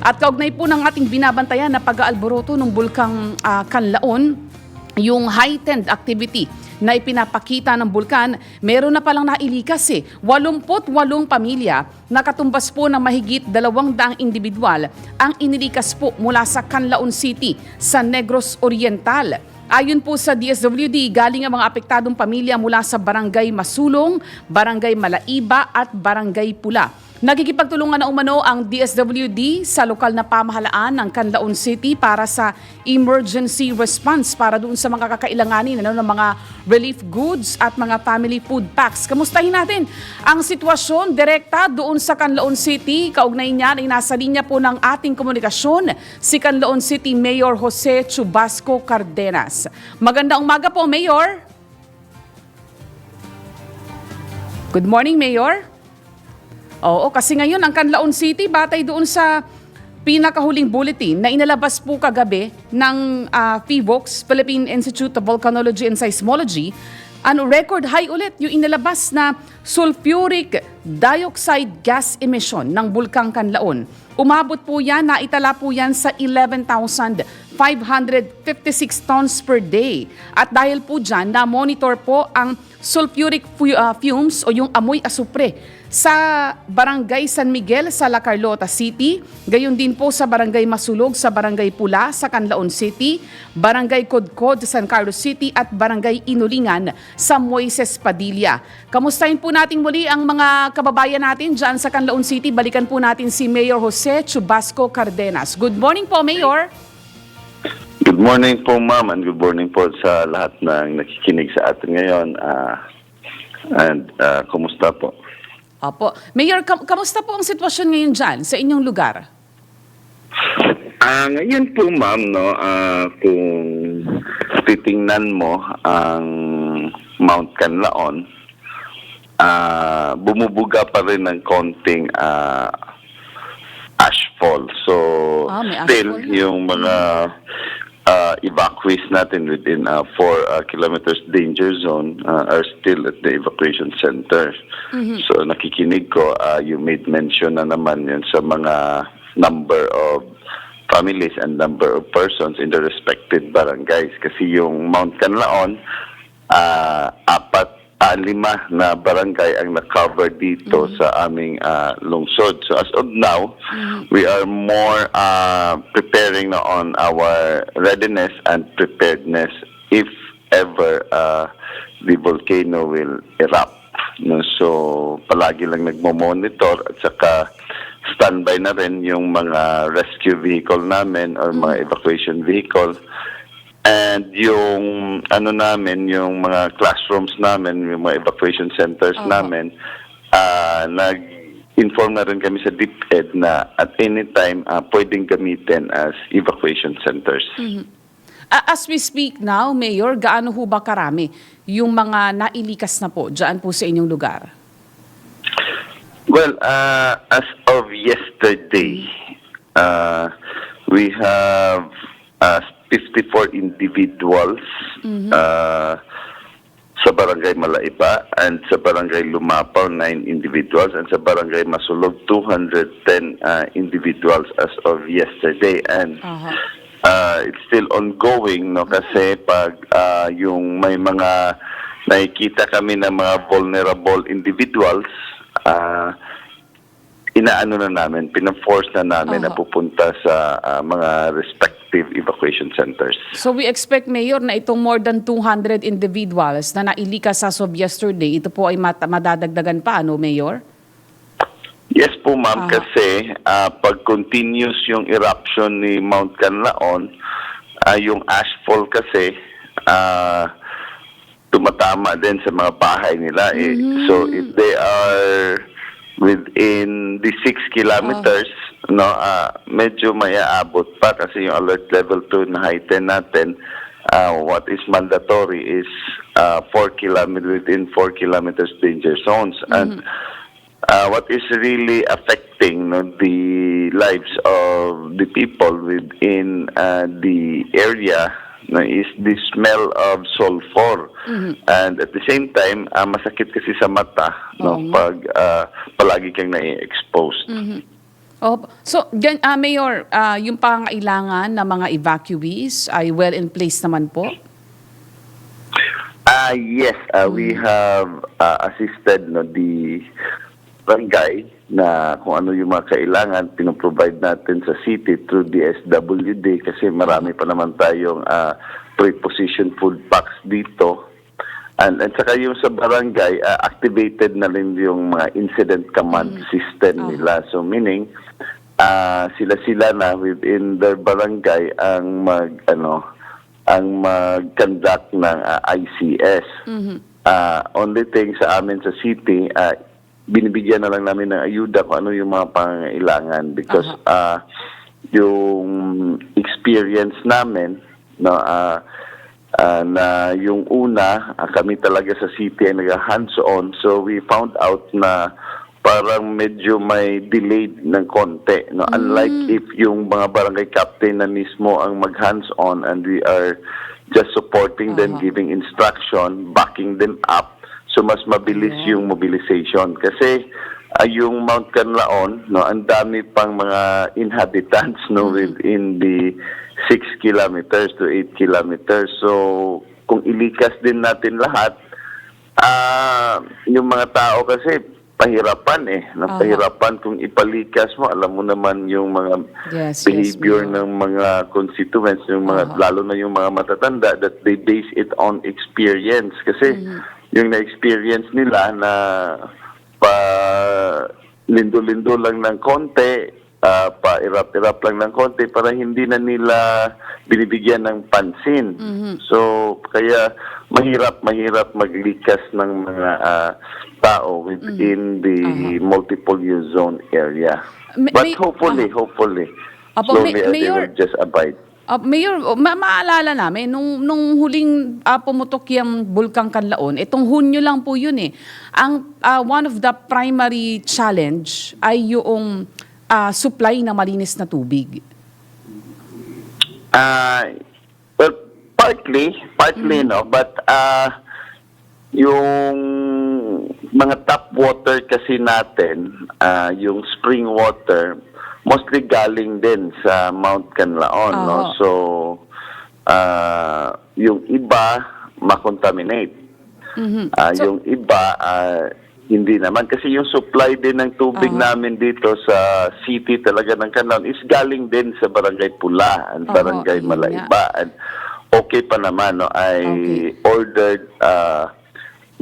At kaugnay po ng ating binabantayan na pag-aalboroto ng bulkang ah, Kanlaon, yung heightened activity na ipinapakita ng bulkan, meron na palang nailikas eh. 88 pamilya na katumbas po ng mahigit 200 individual ang inilikas po mula sa Canlaon City sa Negros Oriental. Ayon po sa DSWD, galing ang mga apektadong pamilya mula sa Barangay Masulong, Barangay Malaiba at Barangay Pula. Nagkikipagtulungan na umano ang DSWD sa lokal na pamahalaan ng Canlaon City para sa emergency response para doon sa mga kakailanganin ano, ng mga relief goods at mga family food packs. Kamustahin natin ang sitwasyon direkta doon sa Canlaon City. Kaugnay niyan ay nasa linya po ng ating komunikasyon si Canlaon City Mayor Jose Chubasco Cardenas. Magandang umaga po, Mayor. Good morning, Mayor. Oo, kasi ngayon ang Canlaon City batay doon sa pinakahuling bulletin na inalabas po kagabi ng uh, PVOX, Philippine Institute of Volcanology and Seismology, ano record high ulit yung inalabas na sulfuric dioxide gas emission ng Bulkang Canlaon. Umabot po yan, naitala po yan sa 11,556 tons per day. At dahil po dyan, na-monitor po ang sulfuric fu- uh, fumes o yung amoy asupre sa Barangay San Miguel sa La Carlota City, gayon din po sa Barangay Masulog sa Barangay Pula sa Canlaon City, Barangay Codcod sa San Carlos City at Barangay Inulingan sa Moises Padilla. Kamustahin po natin muli ang mga kababayan natin dyan sa Canlaon City. Balikan po natin si Mayor Jose Chubasco Cardenas. Good morning po, Mayor. Good morning po ma'am and good morning po sa lahat ng nakikinig sa atin ngayon. Ah, and ah, kumusta po? Opo. Mayor, kam- kamusta po ang sitwasyon ngayon dyan sa inyong lugar? Ah, ngayon po ma'am no, ah, kung titingnan mo ang Mount Canlaon, ah bumubuga pa rin ng konting ah, ashfall. So Ah, still ashfall yung mga uh, evacuees natin within uh, 4 kilometers danger zone uh, are still at the evacuation center. So nakikinig ko, uh, you made mention na naman yun sa mga number of families and number of persons in the respective barangays. Kasi yung Mount Canlaon, uh, apat, ah, lima na barangay ang na-cover dito sa aming ah, lungsod. So as of now, we are more ah, preparing na on our readiness and preparedness if ever ah, the volcano will erupt. No, so palagi lang nagmo-monitor at saka standby na rin yung mga rescue vehicle namin or mga evacuation vehicle And yung ano namin, yung mga classrooms namin, yung mga evacuation centers Opo. namin, ah nag-inform na rin kami sa DepEd na at any time ah, pwedeng gamitin as evacuation centers. A- As we speak now, Mayor, gaano ho ba karami yung mga nailikas na po dyan po sa inyong lugar? Well, uh, as of yesterday, uh, we have uh, 54 individuals uh, sa Barangay Malaiba and sa Barangay Lumapaw, 9 individuals and sa Barangay Masulog, 210 uh, individuals as of yesterday. And Aha. uh, it's still ongoing no kasi pag uh, yung may mga nakikita kami ng mga vulnerable individuals uh, inaano na namin pina-force na namin na Oho. pupunta sa uh, mga respective evacuation centers. So we expect, Mayor, na itong more than 200 individuals na nailikas as of yesterday, ito po ay mat- madadagdagan pa, ano, Mayor? Yes po ma'am Ah. kasi uh, pag continuous yung eruption ni Mount Canlaon, uh, yung ashfall kasi uh, tumatama din sa mga bahay nila. Eh. So if they are within the 6 kilometers, no, uh, medyo may aabot pa kasi yung alert level 2 na heighten natin, uh, what is mandatory is uh, 4 kilometers within 4 kilometers danger zones. And uh, what is really affecting no, the lives of the people within uh, the area is the smell of sulfur. And at the same time, uh, masakit kasi sa mata no, Oo nga. pag uh, palagi kang nai-expose. Oh, so, gan, ah, Mayor, ah, yung pangailangan ng mga evacuees ay well in place naman po? Ah yes, uh, we have uh, assisted no the barangay na kung ano yung mga kailangan pinoprovide natin sa city through the SWD kasi marami pa naman tayong uh, preposition food packs dito. And, and saka yung sa barangay, uh, activated na rin yung mga incident command system nila. So meaning, ah sila-sila na within their barangay ang mag, ano, ang mag-conduct ng ah, ICS. Ah, only thing sa amin sa city, ah, binibigyan na lang namin ng ayuda kung ano yung mga pangailangan because ah, yung experience namin no ah, ah, na yung una ah, kami talaga sa city ay nag hands-on so we found out na parang medyo may delayed ng konti no? Unlike if yung mga barangay captain na mismo ang mag hands-on and we are just supporting them Aha. giving instruction backing them up so mas mabilis yung mobilization kasi ah, yung Mount Canlaon no ang dami pang mga inhabitants no within the 6 kilometers to 8 kilometers so kung ilikas din natin lahat ah yung mga tao kasi pahirapan eh no? Pahirapan kung ipalikas mo alam mo naman yung mga Yes, yes, behavior Mayor. ng mga constituents yung mga Aha. lalo na yung mga matatanda that they base it on experience kasi Mm-hmm. Yung na-experience nila na pa lindo-lindo lang ng konti ah, pa irap-irap lang ng konti para hindi na nila binibigyan ng pansin. Mm-hmm. so kaya mahirap mahirap maglikas ng mga ah, tao within the multiple use zone area. Mm-hmm. May- but hopefully hopefully Apo, slowly May- uh, they Mayor- will just abide Ah, Mayor, ma- maalala namin, nung, nung huling ah, pumutok yung Bulkang Kanlaon, itong Hunyo lang po yun eh. Ang, ah, one of the primary challenge ay yung ah, supply ng malinis na tubig. Uh, well, partly, partly, no, but uh, yung mga tap water kasi natin, uh, yung spring water, mostly galing din sa Mount Canlaon, no? Oo. So, uh, yung iba, makontaminate. Mhm. Ah, So- yung iba, ah, hindi naman. Kasi yung supply din ng tubig Aha. namin dito sa city talaga ng Canlaon is galing din sa Barangay Pula and Oo, Barangay yun Malaiba. And okay pa naman, no? I Okay. ordered ah,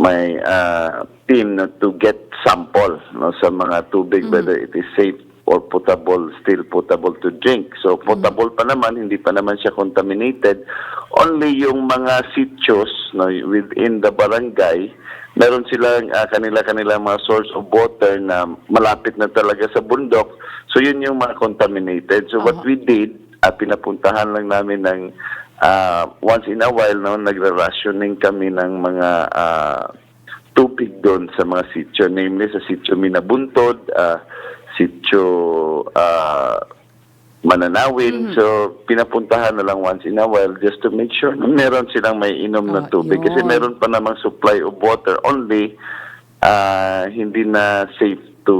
my ah, team no, to get sample no, sa mga tubig, Mm. whether it is safe or potable, still potable to drink. So potable pa naman, hindi pa naman siya contaminated. Only yung mga sitios no, within the barangay, meron silang ah, kanila-kanila mga source of water na malapit na talaga sa bundok. So yun yung mga contaminated. So what Aha. we did, ah, pinapuntahan lang namin ng ah, once in a while, no, nagra-rationing kami ng mga ah, tubig doon sa mga sityo. Namely, sa sityo Minabuntod, uh, sityo ah, Mananawin. So, pinapuntahan na lang once in a while just to make sure na meron silang may inom na Ah, tubig. Kasi yun. meron pa namang supply of water only ah, hindi na safe to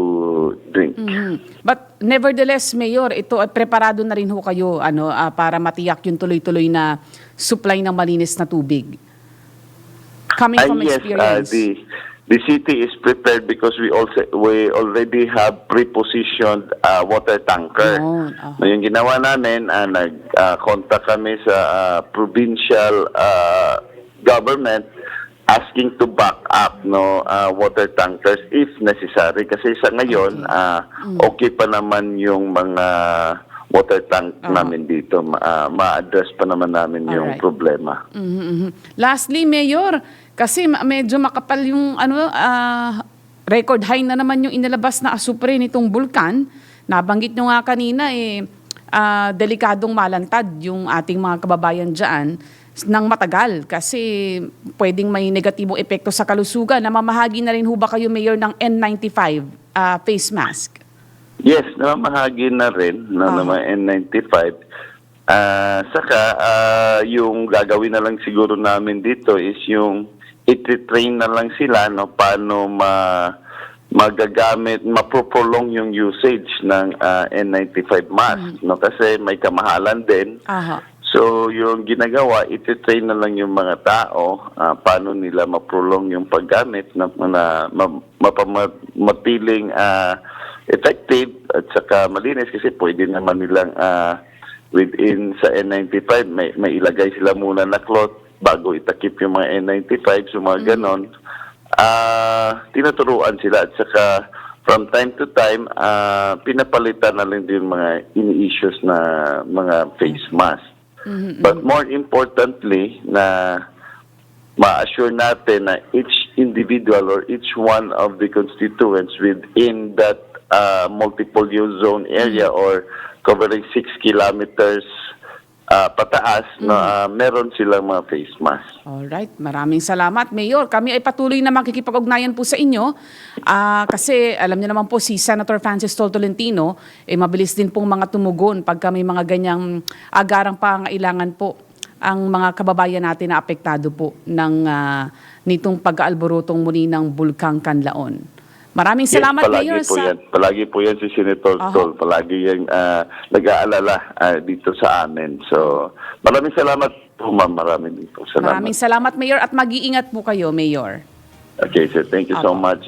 drink. Mhm. But nevertheless, Mayor, ito ay preparado na rin ho kayo ano, ah, para matiyak yung tuloy-tuloy na supply ng malinis na tubig. Coming from yes, uh, experience. the the city is prepared because we also we already have prepositioned uh, water tanker. Yun, ah. Na yung ginawa namin, uh, nag-contact kami sa uh, provincial uh, government asking to back up no uh, water tankers if necessary kasi sa ngayon Okay. uh, okay pa naman yung mga water tank Aha. namin dito ma- uh, ma-address pa naman namin yung Alright. problema. Mhm, mhm. Lastly, Mayor, kasi medyo makapal yung ano ah, record high na naman yung inilabas na asupre nitong bulkan. Nabanggit nyo nga kanina eh ah, delikadong malantad yung ating mga kababayan diyan ng matagal kasi pwedeng may negatibong epekto sa kalusugan. Namamahagi na rin ho ba kayo, Mayor, ng N95 ah, face mask? Yes, namamahagi na rin no, ng mga N95. Ah, saka ah, yung gagawin na lang siguro namin dito is yung i-train na lang sila no paano ma magagamit, maproprolong yung usage ng ah, N95 mask. No? Kasi may kamahalan din. Aha. So, yung ginagawa, ititrain na lang yung mga tao ah, paano nila maprolong yung paggamit na, na ma- mapamatiling ah, effective at saka malinis kasi pwede naman nilang ah, within sa N95 may, may ilagay sila muna na cloth bago itakip yung mga N95 so mga ganon. Ah tinuturuan sila at saka from time to time ah, pinapalitan na lang din mga ini-issues na mga face mask. But more importantly, na ma-assure natin na each individual or each one of the constituents within that uh, multiple use zone area or covering 6 kilometers uh, pataas na uh, meron silang mga face mask. Alright, maraming salamat. Mayor, kami ay patuloy na makikipag-ugnayan po sa inyo Ah, kasi alam niyo naman po si Senator Francis Tol Tolentino, eh, mabilis din pong mga tumugon pagka may mga ganyang agarang pangailangan po ang mga kababayan natin na apektado po ng ah, nitong pag-aalborotong muli ng Bulkang Kanlaon. Maraming salamat, yes, palagi Mayor. po sa... yan. Palagi po yan si Senator Aha. Tol. Palagi yan uh, nag-aalala ah, dito sa amin. So, maraming salamat po, ma'am. Maraming po salamat. Maraming salamat, Mayor, at mag-iingat po kayo, Mayor. Okay, sir. Thank you so Apo. much.